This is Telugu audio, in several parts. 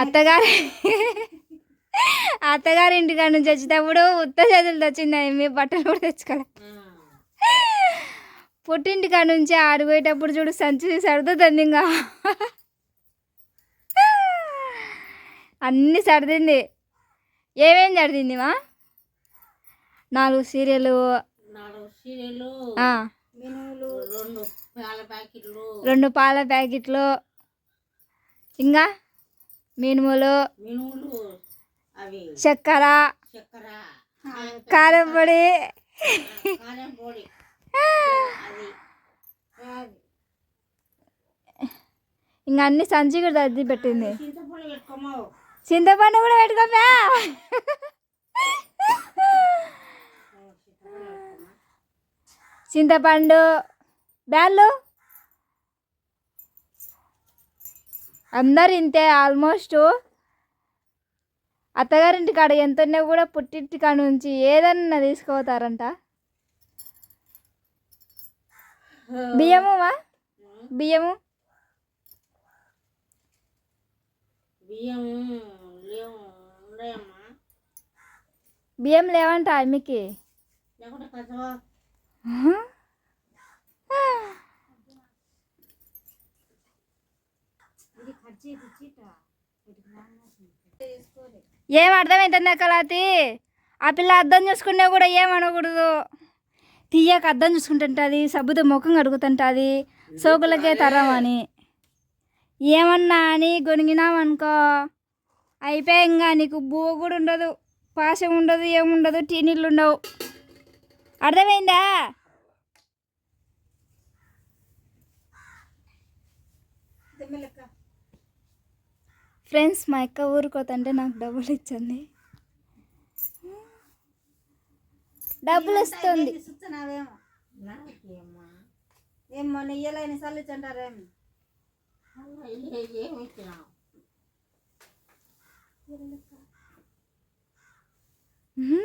అత్తగారి అత్తగారి ఇంటికాడ నుంచి వచ్చేటప్పుడు ఉత్త చేతులు తెచ్చింది మీ బట్టలు కూడా తెచ్చుకోలే. పుట్టింటికాడ నుంచి ఆడిపోయేటప్పుడు చూడు సంచి సర్దుతుంది ఇంకా అన్నీ సర్దింది. ఏమేం సర్దింది మా? నాలుగు సీరియలు. నాలుగు సీరియలు ఆ, రెండు పాల ప్యాకెట్లు. రెండు పాల ప్యాకెట్లు. ఇంకా? మినుములు చక్కెర కారం పొడి. ఇంకా అన్ని సంచి కూడా సర్ది పెట్టింది. చింతపండు కూడా పెట్టుకోమా. చింతపండు బ్యాళ్ళు. అందరు ఇంతే ఆల్మోస్ట్ అత్తగారింటి కాడ ఎంత ఉన్నా కూడా పుట్టింటి కాడ నుంచి ఏదన్నా తీసుకుపోతారంట. బియ్యము మా బియ్యము? బియ్యం లేవంట ఆమెకి. ఏం అర్థమవుతుంది కలాతి ఆ పిల్ల అర్థం చూసుకున్నా కూడా ఏం అనకూడదు. తీయక అర్థం చూసుకుంటుంటుంది సబ్బుతో ముఖం కడుగుతుంటుంది సోకులకే తరం అని. ఏమన్నా అని గొనిగినామనుకో అయిపోయి ఇంకా నీకు బూ కూడా ఉండదు పాశం ఉండదు ఏముండదు టీ నీళ్ళు ఉండవు. అర్థమైందా? ఫ్రెండ్స్ మా అక్క ఊరుకోతంటే నాకు డబ్బులు ఇచ్చింది. డబ్బులు ఇస్తుంది ఏమి ఇచ్చినావు ఉహు.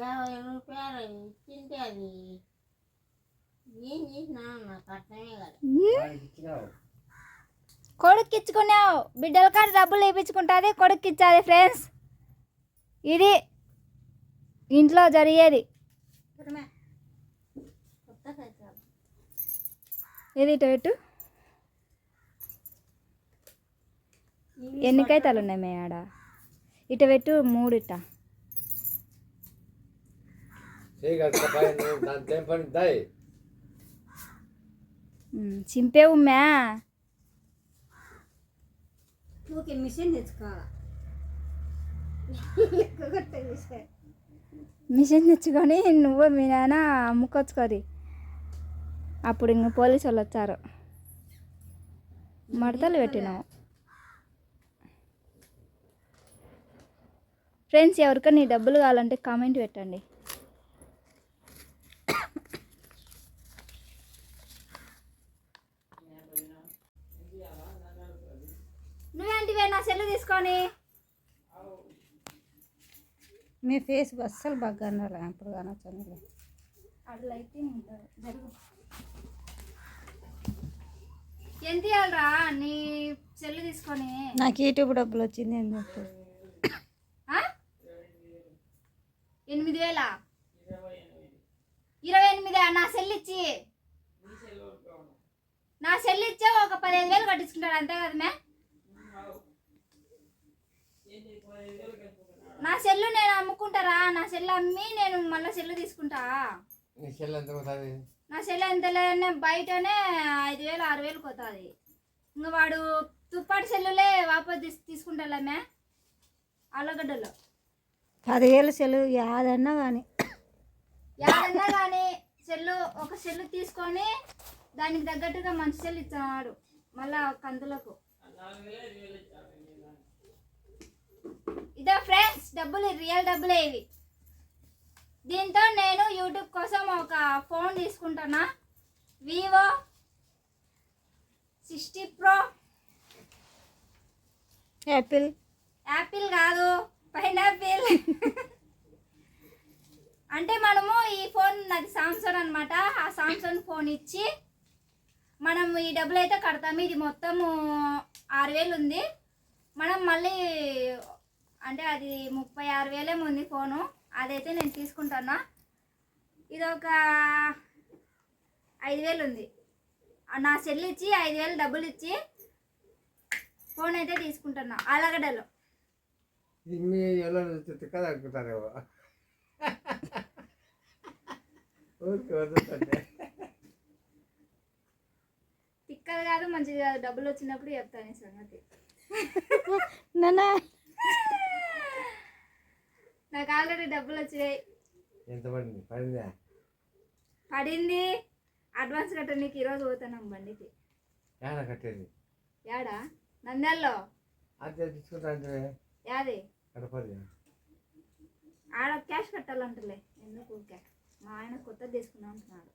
యాభై రూపాయలు ఇచ్చింటే అది. ఏం చేసినా నాకు అర్థమే కాదు కొడుకు ఇచ్చుకున్నావు బిడ్డల కాడ డబ్బులు వేయించుకుంటుంది కొడుకు ఇచ్చాది ఫ్రెండ్స్ ఇది ఇంట్లో జరిగేది. ఇది ఇటు పెట్టు. ఎన్ని కాగితాలు ఉన్నాయి మే ఆడ? ఇటు పెట్టు మూడు ఇట్ట దాంట్లో పని? దాయి. ఉమ్, చింపేవు మ్యా. ఊకే మిషన్ తెచ్చుకోవాలా మిషన్ తెచ్చుకొని నువ్వు మీ నాన్న అమ్ముకొచ్చుకోరి అప్పుడు ఇంక పోలీసు వాళ్ళు వచ్చారు మడతలు పెట్టినావు ఫ్రెండ్స్ ఎవరికైనా డబ్బులు కావాలంటే కామెంట్ పెట్టండి నా సెల్ తీసుకొని. మీ ఫేస్ అస్సలు బాగా కనరా అప్పుడు కానొచ్చాను అట్లా అయితే జరుగు. ఎంత ఇవ్వాలరా నీ సెల్ తీసుకొని? నాకు యూట్యూబ్ డబ్బులు వచ్చింది ఆ? ఎనిమిది వేల? ఇరవై ఎనిమిది? నా సెల్ ఇచ్చి. నా సెల్ ఇచ్చే ఒక పదిహేను వేలు కట్టించుకుంటాడు అంతే కదా మే నా సెల్లు నేను అమ్ముకుంటారా? నా సెల్ అమ్మి నేను మళ్ళీ సెల్లు తీసుకుంటా? నీ చెల్లి ఎంత పోతుంది? నా సెల్ ఎంత లేదనే బయటనే ఐదు వేలు ఆరు వేలు పోతుంది. ఇంకా వాడు తుప్పాటి సెల్లులే వాపస్ తీసు తీసుకుంటామే ఆలుగడ్డలో. పదివేలు సెలవు యాదన్నా కానీ ఎవరన్నా కానీ సెల్లు ఒక సెల్లు తీసుకొని దానికి తగ్గట్టుగా మంచి సెల్లు ఇచ్చాడు మళ్ళా కందులకు. ఇదో ఫ్రెండ్స్ డబ్బులు రియల్ డబ్బులే ఇవి. దీంతో నేను యూట్యూబ్ కోసం ఒక ఫోన్ తీసుకుంటున్నా. Vivo sixty pro. Apple. Apple కాదు పైనాపిల్. అంటే మనము ఈ ఫోన్ నాది సామ్సంగ్ అనమాట ఆ సామ్సంగ్ ఫోన్ ఇచ్చి మనం ఈ డబ్బులు అయితే కడతాము. ఇది మొత్తము ఆరు వేలు ఉంది. మనం మళ్ళీ అంటే అది ముప్పై ఆరు వేలేమో ఉంది ఫోను. అదైతే నేను తీసుకుంటాను? ఇది ఒక ఐదు వేలు ఉంది. నా సెల్ ఇచ్చి ఐదు వేలు డబ్బులు ఇచ్చి ఫోన్ అయితే తీసుకుంటున్నా. ఎలా తిక్కద కాదు మంచిది కాదు. డబ్బులు వచ్చినప్పుడు చెప్తాను ఈ సంగతి. నాన్న నాకు ఆల్రెడీ డబ్బులు వచ్చినాయి. ఎంత పడింది? పడిందా? పడింది. అడ్వాన్స్ కట్టడానికి ఈరోజు పోతున్నాం బండికి. ఏడ కట్టేది? యాడా? నంద్యాలలో. అదే తీసుకుంటా అంటే? యాది? కడపది. ఆడ క్యాష్ కట్టాలంటలే. ఎందుకు ఊరికే మా ఆయన కొత్తది తీసుకుందాం అంటున్నాడు.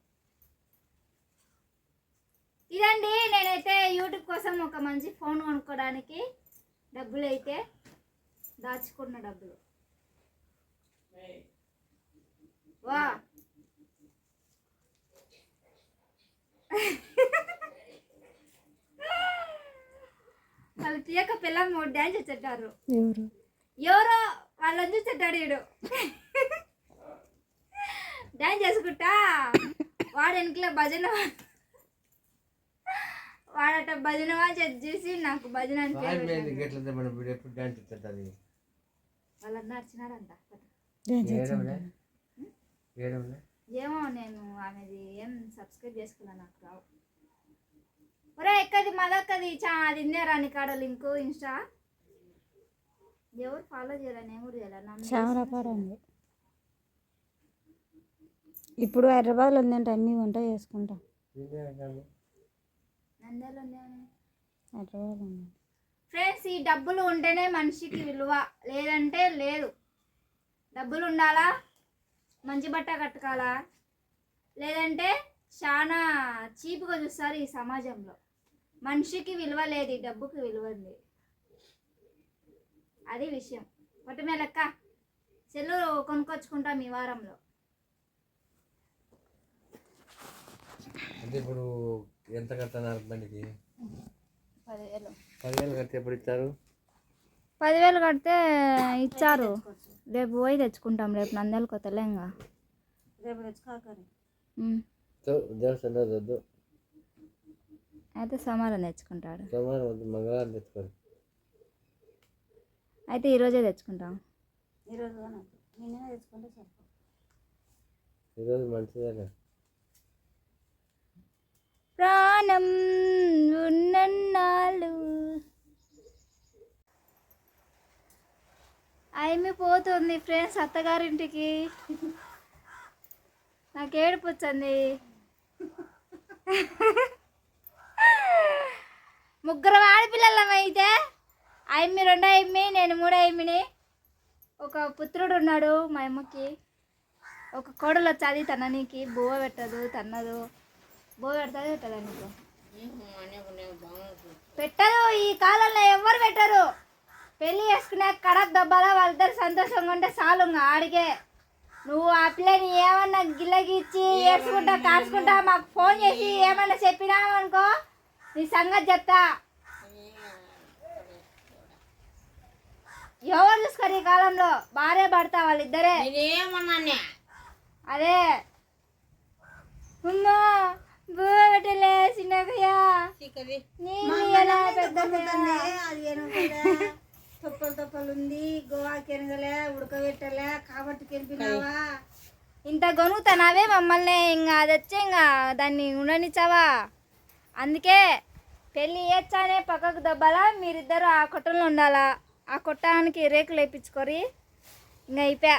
ఇదండి నేనైతే యూట్యూబ్ కోసం ఒక మంచి ఫోన్ కొనుక్కోవడానికి డబ్బులు అయితే దాచుకున్న డబ్బులు. వా. వాళ్ళు తీయక పిల్లలు డ్యాన్స్ వచ్చేటారు ఎవరు? ఎవరో వాళ్ళని చూసేటాడు వీడు డాన్స్ చేసుకుంటా. వాడు వెనకలో భజన వాడట భజన వాళ్ళు చూసి నాకు భజన అని పేరు వాయి ఏమో నేను ఆమెది ఏం సబ్స్క్రైబ్ చేసుకున్నా నాకు రావు. ఒరే ఎక్కది మదక్కది? చా అది ఇందేరా నీ కాడ లింక్ ఇన్స్టా? ఎవరు ఫాలో చేయలే? నేను కూడా చామరాపాడ ఉంది ఇప్పుడు హైదరాబాద్లో ఉందంట అన్నీ వంట చేసుకుంటాం. హైదరాబాద్ ఫ్రెండ్స్ ఈ డబ్బులు ఉంటేనే మనిషికి విలువ. లేదంటే లేదు. డబ్బులు ఉండాలా మంచి బట్ట కట్టుకోవాలా? లేదంటే చాలా చీప్గా చూస్తారు ఈ సమాజంలో. మనిషికి విలువ లేదు ఈ డబ్బుకి విలువ ఉంది. అది విషయం. ఒకటి లెక్క సెల్లు కొనుక్కొచ్చుకుంటాం ఈ వారంలో. అంటే ఇప్పుడు ఎంత బండికి పదివేలు. పదివేలు కడితే ఎప్పుడు ఇస్తారు పదివేలు కడితే ఇచ్చారు. రేపు పోయి తెచ్చుకుంటాం రేపు నంద్యాల కొత్తలే ఇంకా. రేపు అయితే సోమవారం తెచ్చుకుంటాడు. మంగళవారం తెచ్చుకోండి. అయితే ఈరోజే తెచ్చుకుంటాం. ఈరోజు మంచిదేనా ప్రాణం అయిమి పోతుంది ఫ్రెండ్స్ అత్తగారింటికి. నాకు ఏడుపు వచ్చింది. ముగ్గురు ఆడపిల్లలం అయితే? అమ్మి రెండో అమ్మి నేను మూడో అమ్మిని ఒక పుత్రుడు ఉన్నాడు మా అమ్మకి. ఒక కోడలు వచ్చాది తననికి. బువ్వ పెట్టదు తన్నదు. బువ్వ పెడుతుంది పెట్టదా నీకు పెట్టదు ఈ కాలంలో ఎవ్వరు పెట్టరు? పెళ్ళి చేసుకునే కడక్ దెబ్బలా వాళ్ళిద్దరు సంతోషంగా ఉంటే చాలు ఇంకా ఆడిగే నువ్వు ఆ పిల్లని ఏమన్నా గిల్లగిచ్చి ఏడ్చుకుంటా కాడ్చుకుంటా మాకు ఫోన్ చేసి ఏమన్నా చెప్పినావు అనుకో నీ సంగతి చెప్తా. ఎవరు చూసుకోరు ఈ కాలంలో? భార్య భర్త వాళ్ళిద్దరే. అదే. అమ్మా బువ్వ పెట్టలే చిన్నకయ్యా చిక్కది నీళ్ళు తొప్పలు తొప్పలు ఉంది. గోవా కెనగలే ఉడకబెట్టలే కాబట్టి కెనిపినావా? ఇంత గొనుగుతానావే మమ్మల్ని. ఇంకా అది వచ్చే ఇంకా దాన్ని ఉండనిచ్చావా? అందుకే పెళ్ళి ఏచ్చానే పక్కకు దబ్బాలా? మీరిద్దరు ఆ కొట్టంలో ఉండాలా? ఆ కొట్టానికి రేకులు వేయించుకొని ఇంకా అయిపోయా